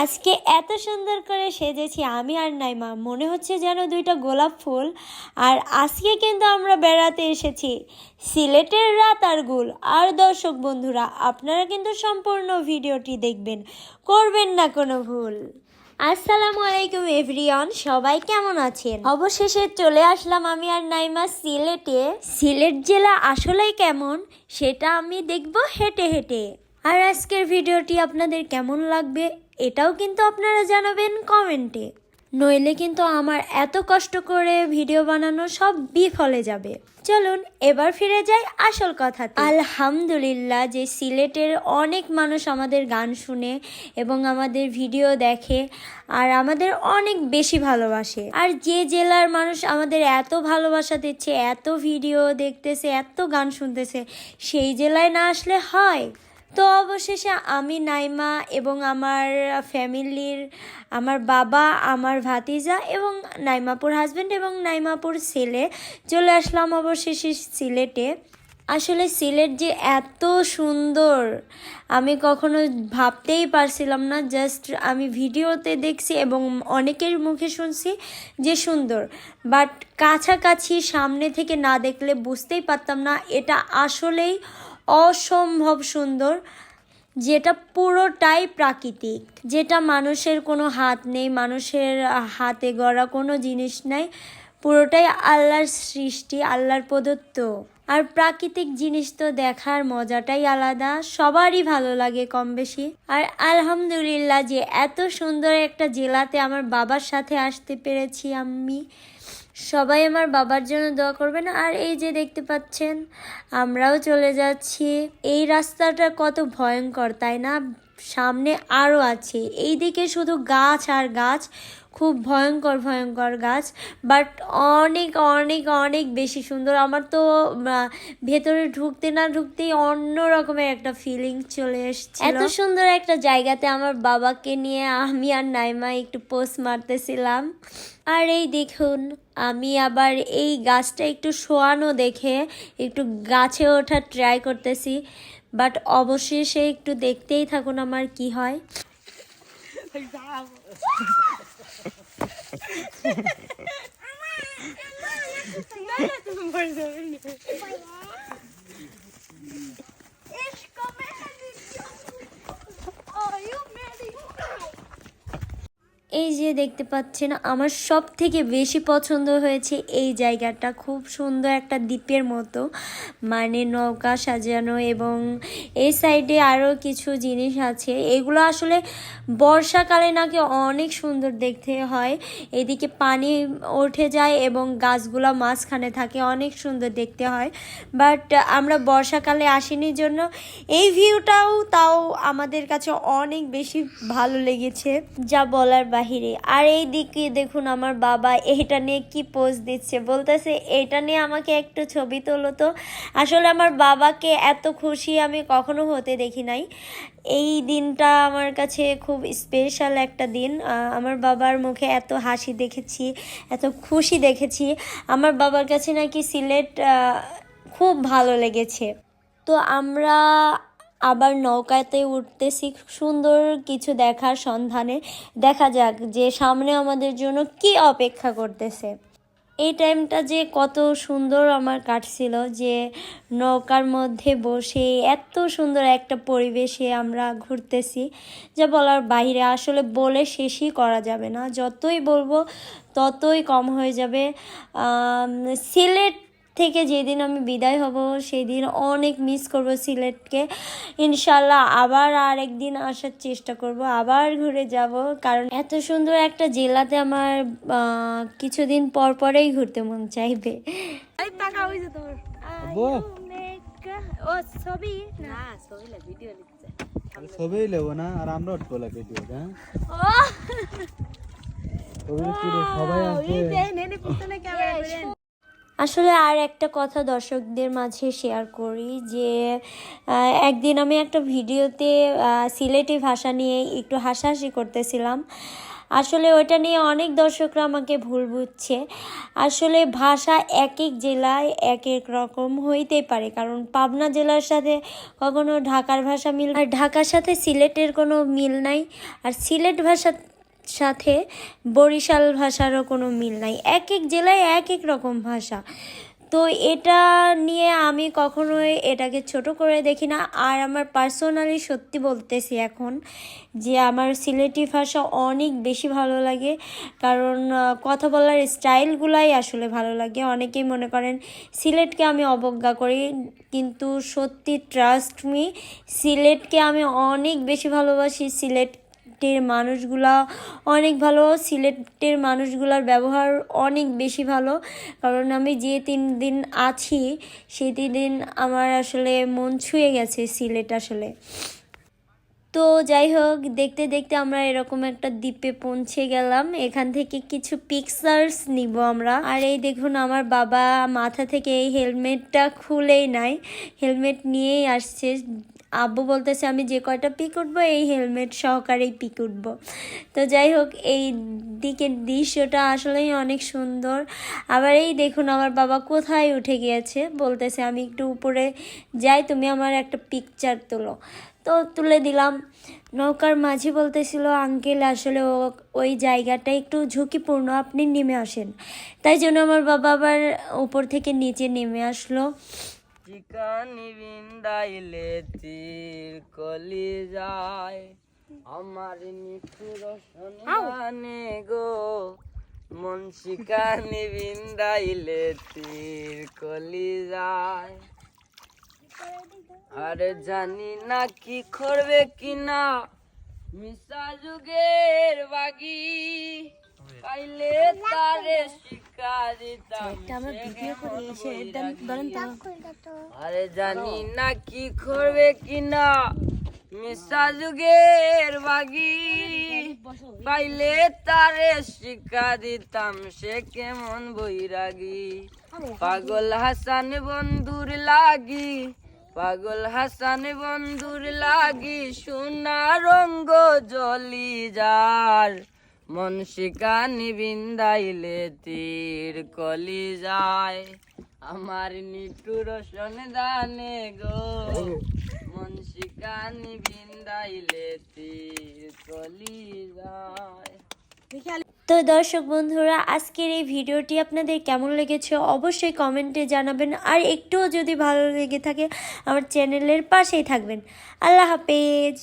আজকে এত সুন্দর করে সেজেছি আমি আর নাইমা। মনে হচ্ছে যেন দুইটা গোলাপ ফুল। আর আজকে কিন্তু আমরা বেড়াতে এসেছি সিলেটের রাত আর গুল আর দর্শক বন্ধুরা, আপনারা কিন্তু সম্পূর্ণ ভিডিওটি দেখবেন। করবেন না কোনো ভুল। আসসালামু আলাইকুম এভরিওয়ান, সবাই কেমন আছেন? অবশেষে চলে আসলাম আমি আর নাইমা সিলেটে। সিলেট জেলা আসলেই কেমন, সেটা আমি দেখব হেঁটে হেঁটে। আর আজকের ভিডিওটি আপনাদের কেমন লাগবে এটাও কিন্তু আপনারা জানাবেন কমেন্টে। নইলে কিন্তু আমার এত কষ্ট করে ভিডিও বানানো সব বিফলে যাবে। চলুন এবার ফিরে যাই আসল কথা আলহামদুলিল্লাহ যে সিলেটের অনেক মানুষ আমাদের গান শুনে এবং আমাদের ভিডিও দেখে আর আমাদের অনেক বেশি ভালোবাসে। আর যে জেলার মানুষ আমাদের এত ভালোবাসা দিচ্ছে, এত ভিডিও দেখতেছে, এত গান শুনতেছে, সেই জেলায় না আসলে হয়। তো অবশেষে আমি নাইমা এবং আমার ফ্যামিলির, আমার বাবা, আমার ভাতিজা এবং নাইমাপুর হাজব্যান্ড এবং নাইমাপুর ছেলে চলে আসলাম অবশেষে সিলেটে। আসলে সিলেট যে এত সুন্দর, আমি কখনো ভাবতেই পারছিলাম না, জাস্ট আমি ভিডিওতে দেখছি এবং অনেকের মুখে শুনছি যে সুন্দর। বাট কাছাকাছি সামনে থেকে না দেখলে বুঝতেই পারতাম না, এটা আসলেই অসম্ভব সুন্দর, যেটা পুরোটাই প্রাকৃতিক, যেটা মানুষের কোনো হাত নেই, মানুষের হাতে গড়া কোনো জিনিস নাই, পুরোটাই আল্লাহর সৃষ্টি, আল্লাহর প্রদত্ত। আর প্রাকৃতিক জিনিস তো দেখার মজাটাই আলাদা, সবারই ভালো লাগে কম বেশি। আর আলহামদুলিল্লাহ যে এত সুন্দর একটা জেলাতে আমার বাবার সাথে আসতে পেরেছি আমি। সবাই আমার বাবার জন্য দোয়া করবেন। আর এই যে দেখতে পাচ্ছেন, আমরাও চলে যাচ্ছি। এই রাস্তাটা কত ভয়ঙ্কর, তাই না? সামনে আরও আছে। এইদিকে শুধু গাছ আর গাছ। খুব ভয়ঙ্কর ভয়ঙ্কর গাছ বাট অনেক অনেক অনেক বেশি সুন্দর। আমার তো ভেতরে ঢুকতে না ঢুকতেই অন্য রকমের একটা ফিলিং চলে এসছে এত সুন্দর একটা জায়গাতে আমার বাবাকে নিয়ে আমি আর নাইমা একটু পোস্ট মারতেছিলাম। আর এই দেখুন আমি আবার এই গাছটা একটু শোয়ানো দেখে একটু গাছে ওঠা ট্রাই করতেছি বাট অবশেষে একটু দেখতেই থাকুন আমার কি হয়। এই যে দেখতে পাচ্ছেন, আমার সব থেকে বেশি পছন্দ হয়েছে এই জায়গাটা। খুব সুন্দর একটা দ্বীপের মতো মানে নৌকা সাজানো এবং এই সাইডে আরও কিছু জিনিস আছে। এগুলো আসলে বর্ষাকালে নাকি অনেক সুন্দর দেখতে হয়। এদিকে পানি উঠে যায় এবং গাছগুলো মাঝখানে থাকে, অনেক সুন্দর দেখতে হয়। বাট আমরা বর্ষাকালে আসিনি জন্য এই ভিউটাও তাও আমাদের কাছে অনেক বেশি ভালো লেগেছে, যা বলার বাহিরে। আর এই দিকে দেখুন আমার বাবা এটা নিয়ে কি পোজ দিচ্ছে, বলতেছে, এটা নিয়ে আমাকে একটু ছবি তোলো তো। আসলে আমার বাবাকে এত খুশি আমি কখনো হতে দেখি নাই। এই দিনটা আমার কাছে খুব স্পেশাল একটা দিন। আমার বাবার মুখে এত হাসি দেখেছি, এত খুশি দেখেছি। আমার বাবার কাছে নাকি সিলেট খুব ভালো লেগেছে। তো আমরা আবার নৌকাতে উঠতেছি সুন্দর কিছু দেখার সন্ধানে। দেখা যাক যে সামনে আমাদের জন্য কি অপেক্ষা করতেছে। এই টাইমটা যে কত সুন্দর আমার কাটছিল যে নৌকার মধ্যে বসে এত সুন্দর একটা পরিবেশে আমরা ঘুরতেছি। যা বলার বাইরে আসলে বলে শেষই করা যাবে না। যতই বলব ততই কম হয়ে যাবে। সিলেট থেকে যেদিন আমি বিদায় হব সেদিন অনেক মিস করব সিলেটকে। ইনশাল্লাহ আবার আর একদিন আসার চেষ্টা করব আবার ঘুরে যাব। কারণ এত সুন্দর একটা জেলাতে আমার কিছুদিন পর পরেই ঘুরতে মন চাইবে। এই টাকা হইছে তোর আব্বু। ও ছবি? না। ভিডিও লেবো না আর আমরা উঠবো লাগে ভিডিও হ্যাঁ? সবাই আসবে আসলে আর একটা কথা দর্শকদের মাঝে শেয়ার করি যে একদিন আমি একটা ভিডিওতে সিলেটি ভাষা নিয়ে একটু হাসাহাসি করতেছিলাম। আসলে ওইটা নিয়ে অনেক দর্শকরা আমাকে ভুল বুঝছে। আসলে ভাষা এক এক জেলায় এক এক রকম হইতেই পারে, কারণ পাবনা জেলার সাথে কখনো ঢাকার ভাষা মিল আর ঢাকার সাথে সিলেটের কোনো মিল নাই। আর সিলেট ভাষার সাথে বরিশাল ভাষারও কোনো মিল নাই। এক এক জেলায় এক এক রকম ভাষা। তো এটা নিয়ে আমি কখনোই এটাকে ছোট করে দেখি না। আর আমার পার্সোনালি সত্যি বলতেছি এখন যে আমার সিলেটি ভাষা অনেক বেশি ভালো লাগে। কারণ কথা বলার স্টাইলগুলাই আসলে ভালো লাগে। অনেকেই মনে করেন সিলেটকে আমি অবজ্ঞা করি। কিন্তু সত্যি ট্রাস্ট মি সিলেটকে আমি অনেক বেশি ভালোবাসি। সিলেট সিলেটের মানুষগুলা অনেক ভালো সিলেটের মানুষগুলার ব্যবহার অনেক বেশি ভালো। কারণ আমি যে তিন দিন আছি, সেই তিন দিন আমার আসলে মন ছুঁয়ে গেছে সিলেট আসলে। তো যাই হোক, দেখতে দেখতে আমরা এরকম একটা দ্বীপে পৌঁছে গেলাম। এখান থেকে কিছু পিকচার্স নিব আমরা। আর এই দেখুন, আমার বাবা মাথা থেকে এই হেলমেটটা খুলেই নাই। হেলমেট নিয়েই আসছে। আব্বু বলতেছে, আমি যে কয়টা পিক উঠবো, এই হেলমেট সহকারেই পিক উঠবো। তো যাই হোক, এই দিকের দৃশ্যটা আসলেই অনেক সুন্দর। আবার এই দেখুন, আমার বাবা কোথায় উঠে গিয়েছে? বলতেছে, আমি একটু উপরে যাই, তুমি আমার একটা পিকচার তোলো। তো তুলে দিলাম। নৌকার মাঝি বলতেছিল, আঙ্কেল, আসলে ও ওই জায়গাটা একটু ঝুঁকিপূর্ণ, আপনি নেমে আসেন। তাই জন্য আমার বাবা আবার উপর থেকে নিচে নেমে আসলো। চিকানি বিন্দাইলে তীর কলি যায়। আমার নিঠুর সন্ধানে গো মন শিকানি বিন্দাইলে তীর কলি যায়। আরে জানি না কি করবে কিনা মিশা যুগের বাগি। আরে জানি না কি করবে কিনা। মিশা যুগের বাগি। পাইলে তারে শিক্ষা দিতাম সে কেমন বৈরাগী। পাগল হাসান বন্ধুর লাগি পাগল হাসান বন্ধুর লাগি সোনা রঙ্গ জলি যার। মন শিকানি বিন্দাইলে তীর কলি যায়। আমার নিটুর দানে গো। মন শিকানি বিন্দাইলে তীর কলি যায়। তো দর্শক বন্ধুরা, আজকের এই ভিডিওটি আপনাদের কেমন লেগেছে অবশ্যই কমেন্টে জানাবেন। আর একটুও যদি ভালো লেগে থাকে, আমার চ্যানেলের পাশেই থাকবেন। আল্লাহ হাফেজ।